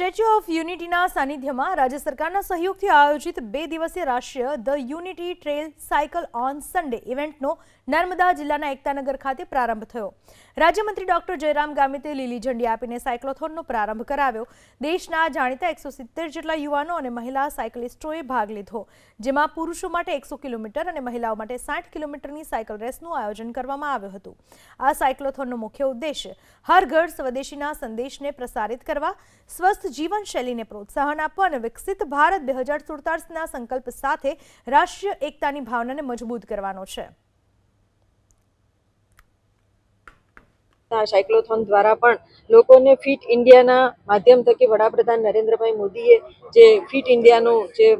Statue of યુનિટીના સાનિધ્યમાં રાજ્ય સરકારના સહયોગથી આયોજિત બે દિવસીય રાષ્ટ્રીય the unity trail cycle on Sunday ઇવેન્ટનો Narmada જિલ્લાના એકતાનગર ખાતે પ્રારંભ થયો. રાજ્યમંત્રી ડોક્ટર જયરામ ગામિતે લીલી ઝંડી આપીને સાયક્લોથોનનો પ્રારંભ કરાવ્યો. દેશના જાણીતા એકસો સિત્તેર જેટલા યુવાનો અને મહિલા સાયકલિસ્ટોએ ભાગ લીધો, જેમાં પુરુષો માટે એકસો કિલોમીટર અને મહિલાઓ માટે સાઠ કિલોમીટરની સાયકલ રેસનું આયોજન કરવામાં આવ્યું હતું. આ સાયક્લોથોનનો મુખ્ય ઉદ્દેશ, હર ઘર સ્વદેશીના સંદેશને પ્રસારિત કરવા, સ્વસ્થ જીવનશૈલીને પ્રોત્સાહન આપવા અને વિકસિત ભારત બે હજાર સુડતાલીસના સંકલ્પ સાથે રાષ્ટ્રીય એકતાની ભાવનાને મજબૂત કરવાનો છે. સાયક્લોથોન દ્વારા પણ લોકોને ફિટ ઇન્ડિયાના માધ્યમ થકી વડાપ્રધાન નરેન્દ્રભાઈ મોદીએ જે ફિટ ઇન્ડિયાનું જે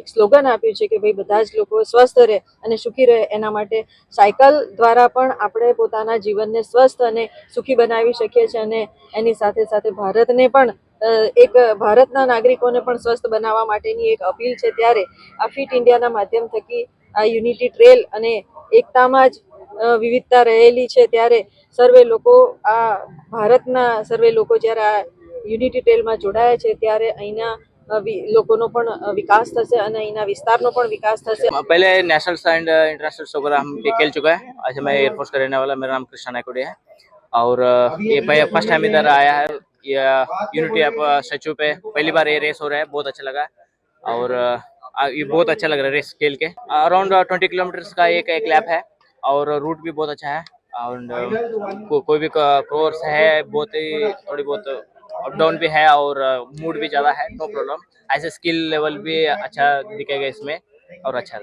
એક સ્લોગન આપ્યું છે કે ભાઈ બધા જ લોકો સ્વસ્થ રહે અને સુખી રહે, એના માટે સાયકલ દ્વારા પણ આપણે પોતાના જીવનને સ્વસ્થ અને સુખી બનાવી શકીએ છીએ અને એની સાથે સાથે ભારતને પણ એક ભારતના નાગરિકોને પણ સ્વસ્થ બનાવવા માટેની એક અપીલ છે ત્યારે આ ફિટ ઇન્ડિયાના માધ્યમ થકી આ યુનિટી ટ્રેલ અને એકતામાં જ અ, વિવિધતા રહેલી છે ત્યારે સર્વે લોકો આ ભારતના સર્વે લોકો જ્યારે આ યુનિટી ટ્રેલમાં જોડાયા છે ત્યારે અહીંના અ, વિ- લોકોનો પણ અ, વિકાસ થશે અને અહીંના વિસ્તારનો પણ વિકાસ થશે पहले नेशनल एंड इंटरनेशनल शो वगैरह हम भी खेल चुका है आज मैं एयरफोर्स का रहने वाला मेरा नाम कृष्णा नायकुड़े है और अ, ये फर्स्ट टाइम इधर आया है ये यूनिटी आप स्टेचू पे पहली बार ये रेस हो रहा है बहुत अच्छा लगा। और ये बहुत अच्छा लग रहा है रेस खेल के। अराउंड ट्वेंटी किलोमीटर का एक एक लैप है और रूट भी बहुत अच्छा है। और को, कोई भी कोर्स है बहुत ही थोड़ी बहुत अप डाउन भी है और मूड भी ज़्यादा है नो प्रॉब्लम ऐसे स्किल लेवल भी अच्छा दिखेगा इसमें और अच्छा।